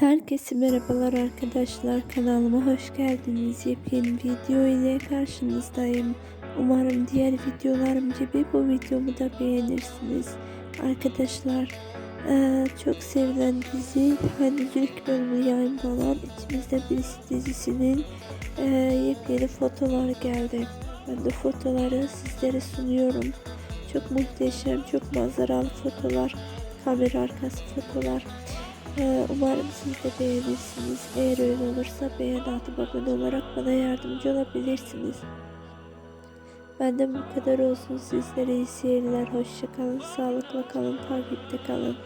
Herkese merhabalar arkadaşlar kanalıma hoş geldiniz. Yepyeni video ile karşınızdayım. Umarım diğer videolarım gibi bu videomu da beğenirsiniz. Arkadaşlar eee, çok sevilen dizi hani ilk bölümü yayınlanan İçimizde Birisi dizisinin eee, yepyeni fotoğrafları geldi. Ben de fotoğrafları sizlere sunuyorum. Çok muhteşem, çok manzaralı fotoğraflar, kamera arkası fotoğraflar. Ee, Umarım siz de beğenirsiniz. Eğer öyle olursa beğen atıp abone olarak bana yardımcı olabilirsiniz. Benden bu kadar olsun. Sizlere iyi seyirler. Hoşça kalın. Sağlıkla kalın. Takipte kalın.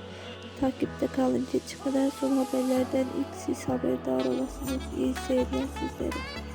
Takipte kalınca çıkan en son haberlerden ilk siz haberdar olasınız. İyi seyirler sizlere.